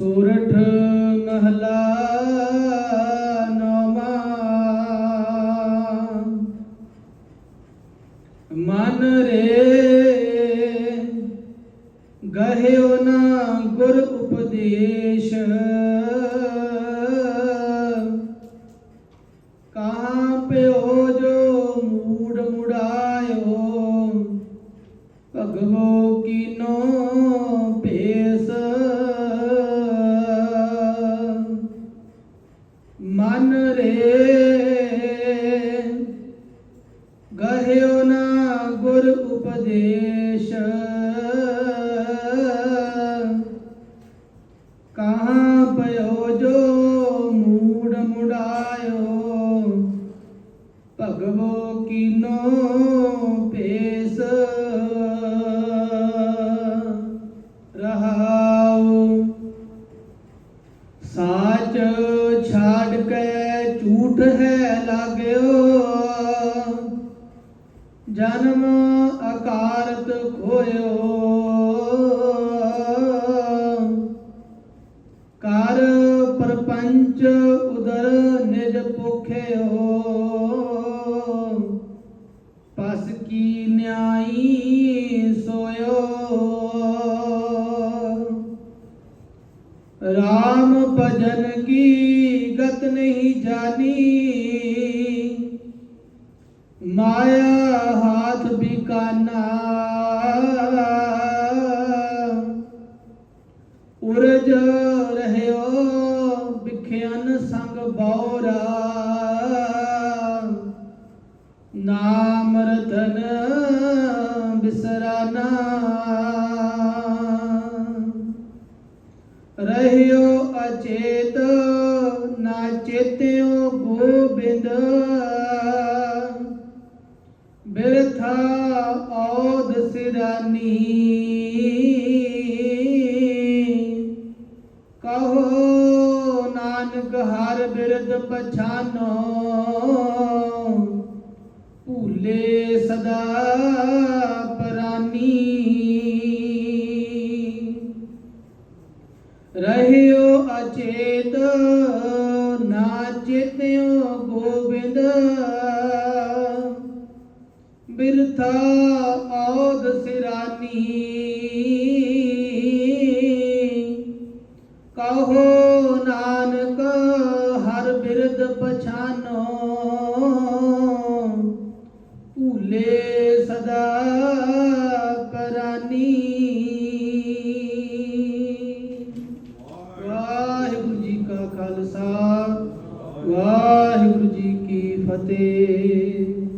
ਸੂਰਠ ਮਹਲਾ ਨੌਮਾ ਮਨ ਗਹਿਓ ਨਾ ਗੁਰ ਉਪਦੇਸ਼। ਝੂਠ ਹੈ ਲਾਗਿਓ। ਜਨਮ ਅਕਾਰਤ ਖੋਇਓ। ਕਰ ਪਰਪੰਚ ਉਦਰ ਨਿਜ ਭੁਖਿਓ। ਪਸ ਕੀ ਨਿਆਈ ਸੋਇਓ। ਰਾਮ ਭਜਨ ਕੀ ਗਤ ਨਹੀਂ ਜਾਣੀ ਮਾਇਆ ਹਾਥ ਬਿਕਾਨਾ। ਉਰਜ ਰਹਿਓ ਬਿਖਿਆਨ ਸੰਗ ਬਾਉ ਰਹਿਓ ਅਚੇਤ, ਨਾ ਚੇਤਿਓ ਗੋਬਿੰਦ। ਬਿਰਥਾ ਔਦ ਸਿਰਾਨੀ। ਕਹੋ ਨਾਨਕ ਹਰ ਬਿਰਦ ਪਛਾਨੋ। ਭੂਲੇ ਸਦਾ ਬਿਰਥਾ ਔਦ ਸਿਰਾਨੀ। ਕਹੋ ਨਾਨਕ, ਹਰ ਬਿਰਦ ਪਛਾਨੋ। ਭੂਲੇ ਸਦਾ ਪਰਾਨੀ ਵਾਹਿਗੁਰੂ ਜੀ ਕਾ ਖਾਲਸਾ, ਵਾਹਿਗੁਰੂ ਜੀ ਕੀ ਫਤਿਹ।